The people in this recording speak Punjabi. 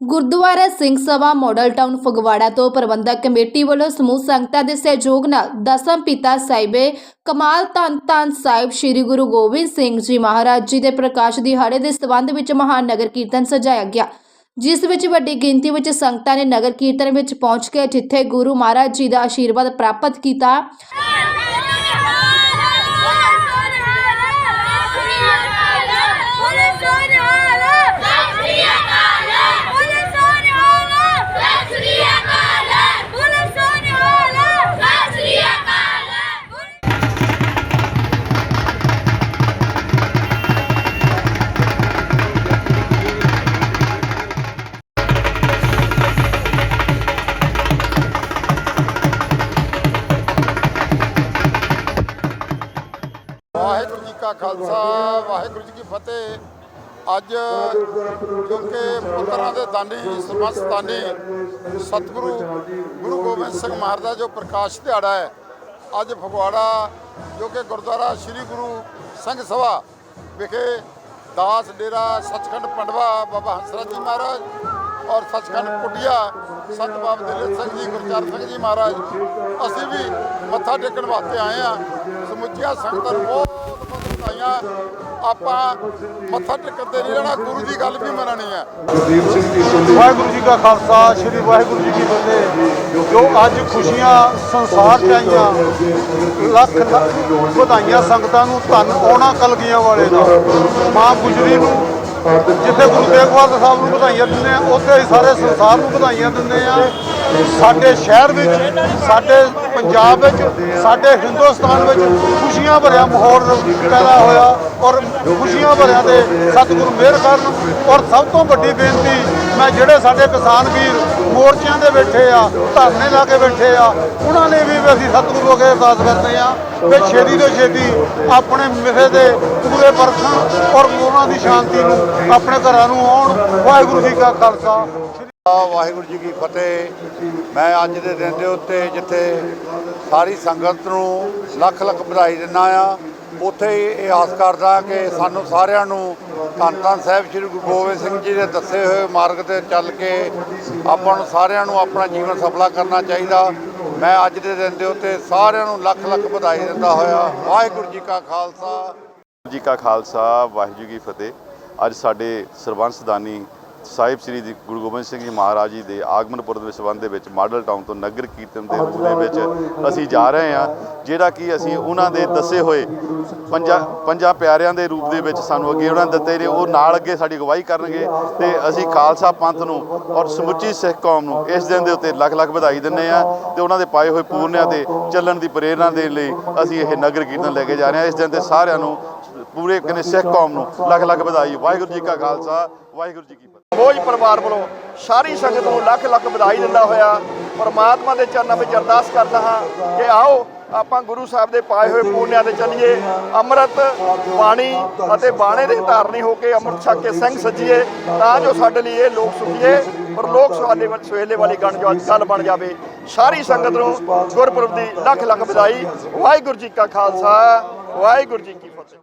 ਗੁਰਦੁਆਰਾ ਸਿੰਘ ਸਭਾ ਮਾਡਲ ਟਾਊਨ ਫਗਵਾੜਾ ਤੋਂ ਪ੍ਰਬੰਧਕ ਕਮੇਟੀ ਵੱਲੋਂ ਸਮੂਹ ਸੰਗਤਾਂ ਦੇ ਸਹਿਯੋਗ ਨਾਲ ਦਸਮ ਪਿਤਾ ਸਾਹਿਬੇ ਕਮਾਲ ਧੰਨ ਧੰਨ ਸਾਹਿਬ ਸ੍ਰੀ ਗੁਰੂ ਗੋਬਿੰਦ ਸਿੰਘ ਜੀ ਮਹਾਰਾਜ ਜੀ ਦੇ ਪ੍ਰਕਾਸ਼ ਦਿਹਾੜੇ ਦੇ ਸਬੰਧ ਵਿੱਚ ਮਹਾਨ ਨਗਰ ਕੀਰਤਨ ਸਜਾਇਆ ਗਿਆ, ਜਿਸ ਵਿੱਚ ਵੱਡੀ ਗਿਣਤੀ ਵਿੱਚ ਸੰਗਤਾਂ ਨੇ ਨਗਰ ਕੀਰਤਨ ਵਿੱਚ ਪਹੁੰਚ ਕੇ ਜਿੱਥੇ ਗੁਰੂ ਮਹਾਰਾਜ ਜੀ ਦਾ ਆਸ਼ੀਰਵਾਦ ਪ੍ਰਾਪਤ ਕੀਤਾ। ਕਾ ਖਾਲਸਾ, ਵਾਹਿਗੁਰੂ ਜੀ ਕੀ ਫਤਿਹ। ਅੱਜ ਕਿਉਂਕਿ ਪੁੱਤਰਾਂ ਦੇ ਦਾਨੀ ਸਰਬੰਸ ਦਾਨੀ, ਸਤਿਗੁਰੂ ਗੁਰੂ ਗੋਬਿੰਦ ਸਿੰਘ ਮਹਾਰਾਜ ਦਾ ਜੋ ਪ੍ਰਕਾਸ਼ ਦਿਹਾੜਾ ਹੈ, ਅੱਜ ਫਗਵਾੜਾ ਜੋ ਕਿ ਗੁਰਦੁਆਰਾ ਸ੍ਰੀ ਗੁਰੂ ਸਿੰਘ ਸਭਾ ਵਿਖੇ ਦਾਸ ਡੇਰਾ ਸੱਚਖੰਡ ਪੰਡਵਾ ਬਾਬਾ ਹੰਸਰਾਜ ਜੀ ਮਹਾਰਾਜ ਔਰ ਸੱਚਖੰਡ ਕੁਟਿਆ ਸੰਤ ਬਾਬਾ ਦਿਲ ਸਿੰਘ ਜੀ, ਗੁਰਚਰਨ ਸਿੰਘ ਜੀ ਮਹਾਰਾਜ, ਅਸੀਂ ਵੀ ਮੱਥਾ ਟੇਕਣ ਵਾਸਤੇ ਆਏ ਆ ਸਮੁੱਚੀਆਂ ਸੰਗਤਾਂ ਨੂੰ ਬਹੁਤ ਬਹੁਤ ਵਧਾਈਆਂ। ਆਪਾਂ ਮੱਥਾ ਟੇਕਣ ਤੇ ਨਹੀਂ ਰਹਿਣਾ ਗੁਰੂ ਦੀ ਗੱਲ ਵੀ ਮੰਨਣੀ ਹੈ। ਗੁਰਦੀਪ ਸਿੰਘ ਜੀ ਸੰਧੂ ਵਾਹਿਗੁਰੂ ਜੀ ਕਾ ਖਾਲਸਾ ਸ੍ਰੀ ਵਾਹਿਗੁਰੂ ਜੀ ਕੀ ਫਤਿਹ। ਜੋ ਅੱਜ ਖੁਸ਼ੀਆਂ ਸੰਸਾਰ ਚ ਆਈਆਂ ਲੱਖ ਲੱਖ ਵਧਾਈਆਂ ਸੰਗਤਾਂ ਨੂੰ ਧੰਨ ਆਉਣਾ ਕਲਗੀਆਂ ਵਾਲੇ ਦਾ। ਮਾਂ ਗੁਜਰੀ ਨੂੰ ਜਿੱਥੇ ਗੁਰੂ ਤੇਗ ਬਹਾਦਰ ਸਾਹਿਬ ਨੂੰ ਵਧਾਈਆਂ ਦਿੰਦੇ ਆ ਉੱਥੇ ਹੀ ਸਾਰੇ ਸੰਸਾਰ ਨੂੰ ਵਧਾਈਆਂ ਦਿੰਦੇ ਆ। ਸਾਡੇ ਸ਼ਹਿਰ ਵਿੱਚ, ਸਾਡੇ ਪੰਜਾਬ ਵਿੱਚ, ਸਾਡੇ ਹਿੰਦੁਸਤਾਨ ਵਿੱਚ ਖੁਸ਼ੀਆਂ ਭਰਿਆ ਮਾਹੌਲ ਪੈਦਾ ਹੋਇਆ ਔਰ ਖੁਸ਼ੀਆਂ ਭਰਿਆ ਦੇ ਸਤਿਗੁਰੂ ਮਿਹਰ ਕਰਨ ਔਰ ਸਭ ਤੋਂ ਵੱਡੀ ਬੇਨਤੀ, ਮੈਂ ਜਿਹੜੇ ਸਾਡੇ ਕਿਸਾਨ ਵੀਰ ਮੋਰਚਿਆਂ ਦੇ ਬੈਠੇ ਆ, ਧਰਨੇ ਲਾ ਕੇ ਬੈਠੇ ਆ, ਉਹਨਾਂ ਨੇ ਵੀ ਅਸੀਂ ਸਤਿਗੁਰੂ ਅੱਗੇ ਅਰਦਾਸ ਕਰਦੇ ਆ ਕਿ ਛੇਤੀ ਤੋਂ ਛੇਤੀ ਆਪਣੇ ਮਿਸੇ ਦੇ ਪੂਰੇ ਪਰਖਣ ਔਰ ਉਹਨਾਂ ਦੀ ਸ਼ਾਂਤੀ ਨੂੰ ਆਪਣੇ ਘਰਾਂ ਨੂੰ ਆਉਣ। ਵਾਹਿਗੁਰੂ ਜੀ ਕਾ ਖਾਲਸਾ। ਵਾਹਿਗੁਰੂ ਜੀ ਕੀ ਫਤਿਹ। ਮੈਂ ਅੱਜ ਦੇ ਦਿਨ ਦੇ ਉੱਤੇ ਜਿੱਥੇ ਸਾਰੀ ਸੰਗਤ ਨੂੰ ਲੱਖ ਲੱਖ ਵਧਾਈ ਦਿੰਦਾ ਆ, ਉੱਥੇ ਹੀ ਇਹ ਆਸ ਕਰਦਾ ਕਿ ਸਾਨੂੰ ਸਾਰਿਆਂ ਨੂੰ ਧੰਨ ਧੰਨ ਸਾਹਿਬ ਸ੍ਰੀ ਗੁਰੂ ਗੋਬਿੰਦ ਸਿੰਘ ਜੀ ਦੇ ਦੱਸੇ ਹੋਏ ਮਾਰਗ ਤੇ ਚੱਲ ਕੇ ਆਪਾਂ ਨੂੰ ਸਾਰਿਆਂ ਨੂੰ ਆਪਣਾ ਜੀਵਨ ਸਫਲਾ ਕਰਨਾ ਚਾਹੀਦਾ। ਮੈਂ ਅੱਜ ਦੇ ਦਿਨ ਦੇ ਉੱਤੇ ਸਾਰਿਆਂ ਨੂੰ ਲੱਖ ਲੱਖ ਵਧਾਈ ਦਿੰਦਾ ਹੋਇਆ। ਵਾਹਿਗੁਰੂ ਜੀ ਕਾ ਖਾਲਸਾ। ਵਾਹਿਗੁਰੂ ਜੀ ਕਾ ਖਾਲਸਾ, ਵਾਹਿਗੁਰੂ ਜੀ ਕੀ ਫਤਿਹ। ਅੱਜ ਸਾਡੇ ਸਰਬੰਸਦਾਨੀ ਸਾਹਿਬ ਸ੍ਰੀ ਜੀ ਗੁਰੂ ਗੋਬਿੰਦ ਸਿੰਘ ਜੀ ਮਹਾਰਾਜ ਜੀ ਦੇ ਆਗਮਨ ਪੁਰਬ ਦੇ ਸੰਬੰਧ ਦੇ ਵਿੱਚ ਮਾਡਲ ਟਾਊਨ ਤੋਂ ਨਗਰ ਕੀਰਤਨ ਦੇ ਰੂਪ ਦੇ ਵਿੱਚ ਅਸੀਂ ਜਾ ਰਹੇ ਹਾਂ, ਜਿਹੜਾ ਕਿ ਅਸੀਂ ਉਹਨਾਂ ਦੇ ਦੱਸੇ ਹੋਏ ਪੰਜਾਂ ਪੰਜਾਂ ਪਿਆਰਿਆਂ ਦੇ ਰੂਪ ਦੇ ਵਿੱਚ ਸਾਨੂੰ ਅੱਗੇ ਉਹਨਾਂ ਨੇ ਦਿੱਤੇ ਨੇ, ਉਹ ਨਾਲ ਅੱਗੇ ਸਾਡੀ ਅਗਵਾਈ ਕਰਨਗੇ ਤੇ ਅਸੀਂ ਖਾਲਸਾ ਪੰਥ ਨੂੰ ਔਰ ਸਮੁੱਚੀ ਸਿੱਖ ਕੌਮ ਨੂੰ ਇਸ ਦਿਨ ਦੇ ਉੱਤੇ ਲੱਖ ਲੱਖ ਵਧਾਈ ਦਿੰਦੇ ਆ ਤੇ ਉਹਨਾਂ ਦੇ ਪਾਏ ਹੋਏ ਪੂਰਨਿਆਂ ਤੇ ਚੱਲਣ ਦੀ ਪ੍ਰੇਰਣਾ ਦੇਣ ਲਈ ਅਸੀਂ ਇਹ ਨਗਰ ਕੀਰਤਨ ਲੈ ਕੇ ਜਾ ਰਹੇ ਹਾਂ। ਇਸ ਦਿਨ ਤੇ ਸਾਰਿਆਂ ਨੂੰ ਪੂਰੇ ਕਹਿੰਦੇ ਸਿੱਖ ਕੌਮ ਨੂੰ ਲੱਖ ਲੱਖ ਵਧਾਈ। ਵਾਹਿਗੁਰੂ ਜੀ ਕਾ ਖਾਲਸਾ, ਵਾਹਿਗੁਰੂ ਜੀ ਕੀ ਫਤਿਹ। ਮੋਜ ਪਰਿਵਾਰ ਵੱਲੋਂ ਸਾਰੀ ਸੰਗਤ ਨੂੰ ਲੱਖ ਲੱਖ ਵਧਾਈ ਦਿੰਦਾ ਹੋਇਆ ਪਰਮਾਤਮਾ ਦੇ ਚਰਨਾਂ ਵਿੱਚ ਅਰਦਾਸ ਕਰਦਾ ਹਾਂ ਕਿ ਆਓ, ਆਪਾਂ ਗੁਰੂ ਸਾਹਿਬ ਦੇ ਪਾਏ ਹੋਏ ਪੂਰਨਿਆਂ ਤੇ ਚੱਲੀਏ। ਅੰਮ੍ਰਿਤ ਬਾਣੀ ਅਤੇ ਬਾਣੇ ਦੇ ਧਾਰਨੀ ਹੋ ਕੇ ਅੰਮ੍ਰਿਤ ਛਕ ਕੇ ਸਿੰਘ ਸੱਜੀਏ ਤਾਂ ਜੋ ਸਾਡੇ ਲਈ ਇਹ ਲੋਕ ਸੁਖੀਏ ਪਰ ਲੋਕ ਸਵਾਲੇ ਵਿੱਚ ਸਵੇਲੇ ਵਾਲੀ ਗਣ ਜੋ ਗੱਲ ਬਣ ਜਾਵੇ। ਸਾਰੀ ਸੰਗਤ ਨੂੰ ਗੁਰਪੁਰਬ ਦੀ ਲੱਖ ਲੱਖ ਵਧਾਈ। ਵਾਹਿਗੁਰੂ ਜੀ ਕਾ ਖਾਲਸਾ, ਵਾਹਿਗੁਰੂ ਜੀ ਕੀ ਫਤਿਹ।